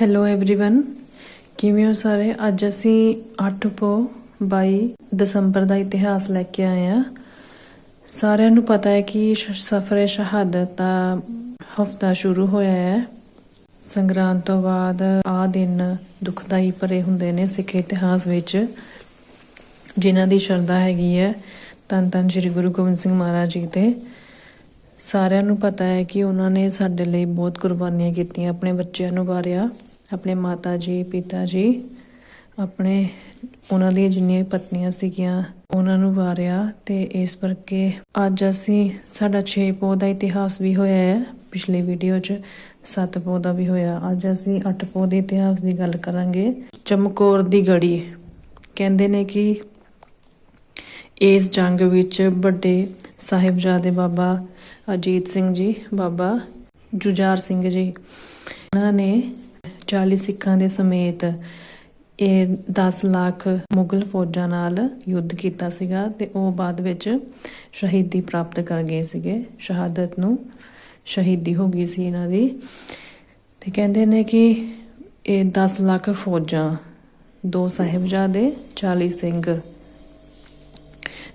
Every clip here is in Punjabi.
ਹੈਲੋ एवरीवन ਕਿਵੇਂ ਹੋ ਸਾਰੇ ਅੱਜ ਅਸੀਂ 8 ਪੋ 22 ਦਸੰਬਰ ਦਾ ਇਤਿਹਾਸ ਲੈ ਕੇ ਆਏ ਆ ਸਾਰਿਆਂ ਨੂੰ ਪਤਾ ਹੈ ਕਿ ਸਫਰੇ ਸ਼ਹਾਦਤ ਦਾ ਹਫਤਾ ਸ਼ੁਰੂ ਹੋਇਆ ਹੈ ਸੰਗਰਾਂਦ ਤੋਂ ਬਾਅਦ ਆ ਦਿਨ ਦੁਖਦਾਈ ਭਰੇ ਹੁੰਦੇ ਨੇ ਸਿੱਖ ਇਤਿਹਾਸ ਵਿੱਚ ਜਿਨ੍ਹਾਂ ਦੀ ਸ਼ਰਧਾ ਹੈਗੀ ਹੈ ਤਨ ਤਨ ਸ੍ਰੀ ਗੁਰੂ ਗੋਬਿੰਦ ਸਿੰਘ ਮਹਾਰਾਜ ਜੀ ਤੇ ਸਾਰਿਆਂ ਨੂੰ ਪਤਾ ਹੈ ਕਿ ਉਹਨਾਂ ਨੇ ਸਾਡੇ ਲਈ ਬਹੁਤ ਕੁਰਬਾਨੀਆਂ ਕੀਤੀਆਂ ਆਪਣੇ ਬੱਚਿਆਂ ਨੂੰ ਵਾਰਿਆ, ਆਪਣੇ ਮਾਤਾ ਜੀ, ਪਿਤਾ ਜੀ, ਆਪਣੇ ਉਹਨਾਂ ਦੀਆਂ ਜਿੰਨੀਆਂ ਵੀ ਪਤਨੀਆਂ ਸੀਗੀਆਂ, ਉਹਨਾਂ ਨੂੰ ਵਾਰਿਆ ਤੇ ਇਸ ਕਰਕੇ ਅੱਜ ਅਸੀਂ ਸਾਡਾ 6 ਪੋਹ ਦਾ ਇਤਿਹਾਸ ਵੀ ਹੋਇਆ ਹੈ, ਪਿਛਲੀ ਵੀਡੀਓ 'ਚ 7 ਪੋਹ ਦਾ ਵੀ ਹੋਇਆ। ਅੱਜ ਅਸੀਂ 8 ਪੋਹ ਦੇ ਇਤਿਹਾਸ ਦੀ ਗੱਲ ਕਰਾਂਗੇ। ਚਮਕੌਰ ਦੀ ਗੜੀ। ਕਹਿੰਦੇ ਨੇ ਕਿ ਇਸ ਜੰਗ ਵਿੱਚ ਵੱਡੇ ਸਾਹਿਬਜ਼ਾਦੇ ਬਾਬਾ ਅਜੀਤ ਸਿੰਘ ਜੀ, ਬਾਬਾ ਜੁਝਾਰ ਸਿੰਘ ਜੀ। ਇਹਨਾਂ ਨੇ 40 ਸਿੱਖਾਂ ਦੇ ਸਮੇਤ ਇਹ 10 ਲੱਖ ਮੁਗਲ ਫੌਜਾਂ ਨਾਲ ਯੁੱਧ ਕੀਤਾ ਸੀਗਾ ਤੇ ਉਹ ਬਾਅਦ ਵਿੱਚ ਸ਼ਹੀਦੀ ਪ੍ਰਾਪਤ ਕਰ ਗਏ ਸੀਗੇ। ਸ਼ਹਾਦਤ ਨੂੰ ਸ਼ਹੀਦੀ ਹੋ ਗਈ ਸੀ ਇਹਨਾਂ ਦੀ। ਤੇ ਕਹਿੰਦੇ ਨੇ ਕਿ ਇਹ 10 ਲੱਖ ਫੌਜਾਂ, ਦੋ ਸਾਹਿਬਜ਼ਾਦੇ 40 ਸਿੰਘ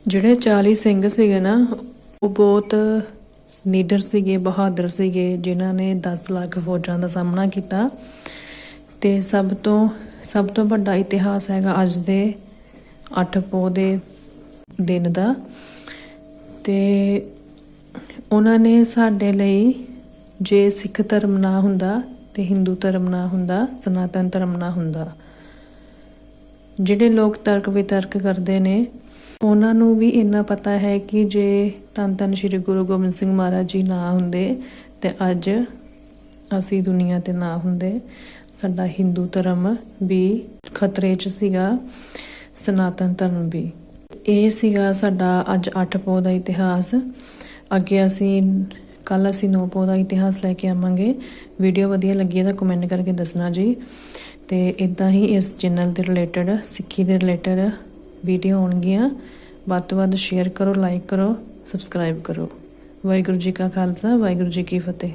ਜਿਹੜੇ 40 ਸਿੰਘ ਸੀਗੇ ਨਾ, ਉਹ ਬਹੁਤ ਨੀਡਰ ਸੀਗੇ, ਬਹਾਦਰ ਸੀਗੇ, ਜਿਨ੍ਹਾਂ ਨੇ 10 ਲੱਖ ਫੌਜਾਂ ਦਾ ਸਾਹਮਣਾ ਕੀਤਾ। ਤੇ ਸਭ ਤੋਂ ਸਭ ਤੋਂ ਵੱਡਾ ਇਤਿਹਾਸ ਹੈਗਾ ਅੱਜ ਦੇ 8 ਪੋਹ ਦੇ ਦਿਨ ਦਾ। ਤੇ ਉਹਨਾਂ ਨੇ ਸਾਡੇ ਲਈ ਜੇ ਸਿੱਖ ਧਰਮ ਨਾ ਹੁੰਦਾ, ਤੇ ਹਿੰਦੂ ਧਰਮ ਨਾ ਹੁੰਦਾ, ਸਨਾਤਨ ਧਰਮ ਨਾ ਹੁੰਦਾ। ਜਿਹੜੇ ਲੋਕ ਤਰਕ ਵਿਤਰਕ ਕਰਦੇ ਨੇ ਉਹਨਾਂ ਨੂੰ ਵੀ ਇੰਨਾ ਪਤਾ ਹੈ ਕਿ ਜੇ ਤਨ ਤਨ ਸ੍ਰੀ ਗੁਰੂ ਗੋਬਿੰਦ ਸਿੰਘ ਮਹਾਰਾਜ ਜੀ ਨਾ ਹੁੰਦੇ ਤੇ ਅੱਜ ਅਸੀਂ ਦੁਨੀਆ ਤੇ ਨਾ ਹੁੰਦੇ। ਸਾਡਾ ਹਿੰਦੂ ਧਰਮ ਵੀ ਖਤਰੇ 'ਚ ਸੀਗਾ, ਸਨਾਤਨ ਧਰਮ ਵੀ। ਇਹ ਸੀਗਾ ਸਾਡਾ ਅੱਜ 8 ਪੋਹ ਦਾ ਇਤਿਹਾਸ। ਅੱਗੇ ਅਸੀਂ ਕੱਲ ਅਸੀਂ 9 ਪੋਹ ਦਾ ਇਤਿਹਾਸ ਲੈ ਕੇ ਆਵਾਂਗੇ। ਵੀਡੀਓ ਵਧੀਆ ਲੱਗੀ ਤਾਂ ਕਮੈਂਟ ਕਰਕੇ ਦੱਸਣਾ ਜੀ। ਤੇ ਇਦਾਂ ਹੀ ਇਸ ਚੈਨਲ ਦੇ ਰਿਲੇਟਡ ਸਿੱਖੀ ਦੇ ਰਿਲੇਟਡ ਵੀਡੀਓ ਆਉਣਗੀਆਂ। ਵੱਧ ਤੋਂ ਵੱਧ ਸ਼ੇਅਰ ਕਰੋ ਲਾਈਕ ਕਰੋ ਸਬਸਕ੍ਰਾਈਬ ਕਰੋ। ਵਾਹਿਗੁਰੂ ਜੀ ਕਾ ਖਾਲਸਾ, ਵਾਹਿਗੁਰੂ ਜੀ ਕੀ ਫਤਿਹ।